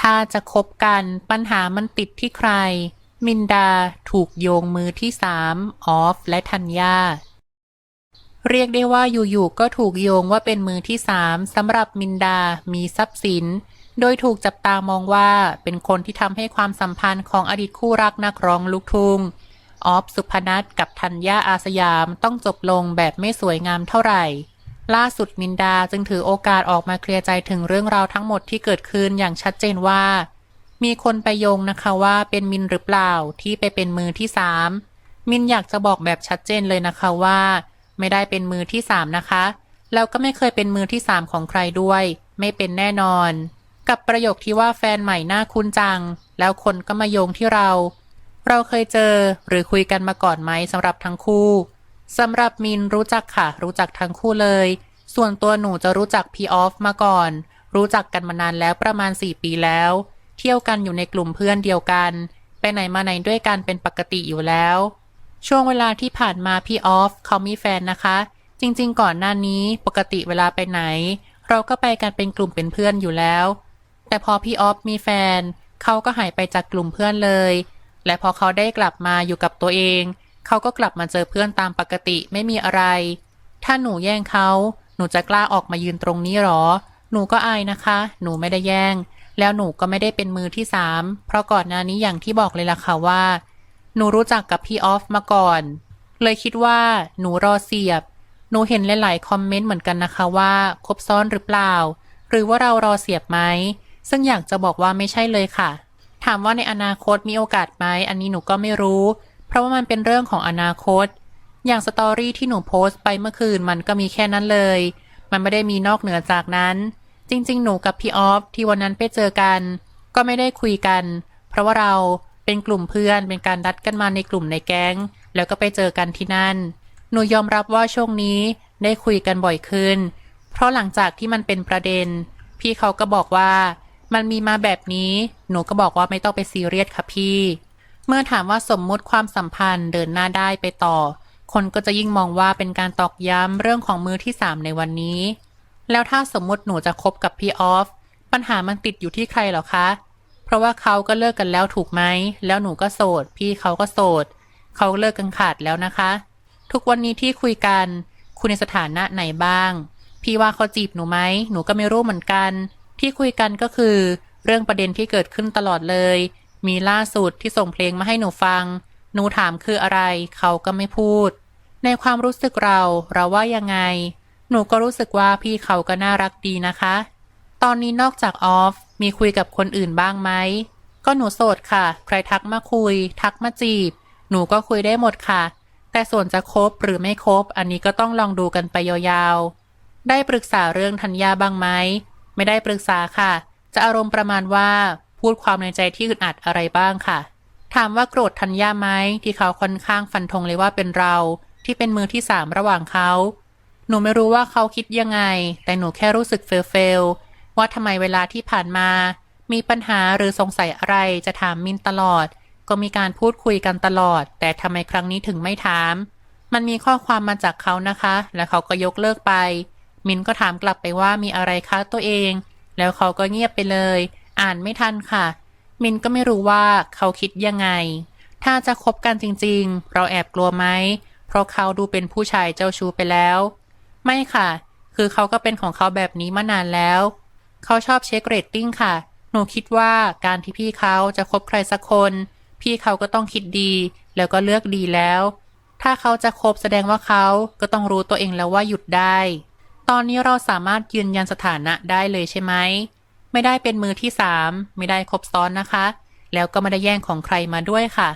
ถ้าจะคบกันปัญหามันติดที่ใคร มินดาถูกโยงมือที่สามออฟ และธัญญาเรียกได้ว่าอยู่ๆก็ถูกโยงว่าเป็นมือที่สามสำหรับมินดา มีทรัพย์สิน โดยถูกจับตามองว่าเป็นคนที่ทำให้ความสัมพันธ์ของอดีตคู่รักนักร้องลูกทุ่ง ออฟสุพนัทกับธัญญาอาสยามต้องจบลงแบบไม่สวยงามเท่าไหร่ ล่าสุดมินดาจึงถือโอกาสออกมาเคลียร์ใจถึงเรื่องราวทั้งหมดที่เกิดขึ้นอย่างชัดเจนว่า มีคนไปโยงนะคะว่าเป็นมินหรือเปล่าที่ไปเป็นมือที่สามมินอยากจะบอกแบบชัดเจนเลยนะคะว่า ไม่ได้เป็นมือที่สามนะคะแล้วก็ไม่เคยเป็นมือที่สามของใครด้วย ไม่เป็นแน่นอน กับประโยคที่ว่าแฟนใหม่หน่าคุ้นจัง แล้วคนก็มาโยงที่เรา เราเคยเจอหรือคุยกันมาก่อนไหมสำหรับทั้งคู่ สำหรับมินรู้จักค่ะ รู้จักทั้งคู่เลย ส่วนตัวหนูจะรู้จักพีออฟมาก่อน รู้จักกันมานานแล้วประมาณ 4 ปีแล้ว เที่ยวกันอยู่ในกลุ่มเพื่อนเดียวกัน ไปไหนมาไหนด้วยกันเป็นปกติอยู่แล้ว ช่วงเวลาที่ผ่านมาพี่ออฟเขามีแฟนนะคะ จริง ๆ ก่อนหน้านี้ปกติเวลาไปไหน เราก็ไปกันเป็นกลุ่มเป็นเพื่อนอยู่แล้ว แต่พอพี่ออฟมีแฟน เขาก็หายไปจากกลุ่มเพื่อนเลย และพอเขาได้กลับมาอยู่กับตัวเอง เขาก็กลับมาเจอเพื่อนตามปกติไม่มีอะไร ถ้าหนูแย่งเขาหนูจะกล้าออกมายืนตรงนี้หรอ หนูก็อายนะคะ หนูไม่ได้แย่ง แล้วหนูก็ไม่ได้เป็นมือที่สามเพราะก่อนหน้านี้อย่างที่บอกเลยล่ะค่ะว่า หนูรู้จักกับพี่ออฟมาก่อน เลยคิดว่าหนูรอเสียบ หนูเห็นหลายๆคอมเมนต์เหมือนกันนะคะว่าคบซ้อนหรือเปล่า หรือว่าเรารอเสียบไหมซึ่งอยากจะบอกว่าไม่ใช่เลยค่ะ ถามว่าในอนาคตมีโอกาสไหมอันนี้หนูก็ไม่รู้ เพราะว่ามันเป็นเรื่องของอนาคต อย่างสตอรี่ที่หนูโพสต์ไปเมื่อคืนมันก็มีแค่นั้นเลย มันไม่ได้มีนอกเหนือจากนั้น จริง ๆ หนูกับพี่ออฟที่วันนั้นไปเจอกัน ก็ไม่ได้คุยกัน เพราะว่าเราเป็นกลุ่มเพื่อนเป็นการดัดกันมาในกลุ่มในแก๊ง แล้วก็ไปเจอกันที่นั่น หนูยอมรับว่าช่วงนี้ได้คุยกันบ่อยขึ้น เพราะหลังจากที่มันเป็นประเด็น พี่เขาก็บอกว่า มันมีมาแบบนี้ หนูก็บอกว่าไม่ต้องไปซีเรียสค่ะพี่ เมื่อถามว่าสมมุติความสัมพันธ์เดินหน้าได้ไปต่อ คนก็จะยิ่งมองว่าเป็นการตอกย้ำเรื่องของมือที่สามในวันนี้ แล้วถ้าสมมุติหนูจะคบกับพี่ออฟปัญหามันติดอยู่ที่ใครเหรอคะ เพราะว่าเขาก็เลิกกันแล้วถูกไหม แล้วหนูก็โสด พี่เขาก็โสด เขาเลิกกันขาดแล้วนะคะ ทุกวันนี้ที่คุยกัน คุณในสถานะไหนบ้าง พี่ว่าเขาจีบหนูไหม หนูก็ไม่รู้เหมือนกัน ที่คุยกันก็คือ เรื่องประเด็นที่เกิดขึ้นตลอดเลย มีล่าสุดที่ส่งเพลงมาให้หนูฟัง หนูถามคืออะไร เขาก็ไม่พูด ในความรู้สึกเราเราว่ายังไง หนูก็รู้สึกว่าพี่เขาก็น่ารักดีนะคะ ตอนนี้นอกจากออฟมีคุยกับคนอื่นบ้างไหม ก็หนูโสดค่ะ ใครทักมาคุย ทักมาจีบ หนูก็คุยได้หมดค่ะ แต่ส่วนจะคบหรือไม่คบ อันนี้ก็ต้องลองดูกันไปยาวๆ ได้ปรึกษาเรื่องธัญญาบ้างไหม ไม่ได้ปรึกษาค่ะ จะอารมณ์ประมาณว่า พูดความในใจที่อึดอัดอะไรบ้างค่ะ ถามว่าโกรธธัญญาไหมที่เขาค่อนข้างฟันธงเลยว่าเป็นเรา ที่เป็นมือที่สามระหว่างเขา หนูไม่รู้ว่าเขาคิดยังไง แต่หนูแค่รู้สึกเฟลเฟลว่าทำไมเวลาที่ผ่านมา มีปัญหาหรือสงสัยอะไรจะถามมินตลอด ก็มีการพูดคุยกันตลอด แต่ทำไมครั้งนี้ถึงไม่ถาม มันมีข้อความมาจากเขานะคะ และเขาก็ยกเลิกไป มินก็ถามกลับไปว่ามีอะไรคะตัวเอง แล้วเขาก็เงียบไปเลย อ่านไม่ทันค่ะ มินก็ไม่รู้ว่าเขาคิดยังไง ถ้าจะคบกันจริงๆ เราแอบกลัวไหม เพราะเขาดูเป็นผู้ชายเจ้าชู้ไปแล้ว ไม่ค่ะ คือเขาก็เป็นของเขาแบบนี้มานานแล้ว เขาชอบเช็คเรตติ้งค่ะ หนูคิดว่าการที่พี่เขาจะคบใครสักคน พี่เขาก็ต้องคิดดี แล้วก็เลือกดีแล้ว ถ้าเขาจะคบแสดงว่าเขาก็ต้องรู้ตัวเองแล้วว่าหยุดได้ ตอนนี้เราสามารถยืนยันสถานะได้เลยใช่ไหม ไม่ได้เป็นมือที่สามไม่ได้ครบซ้อนนะคะ แล้วก็ไม่ได้แย่งของใครมาด้วยค่ะ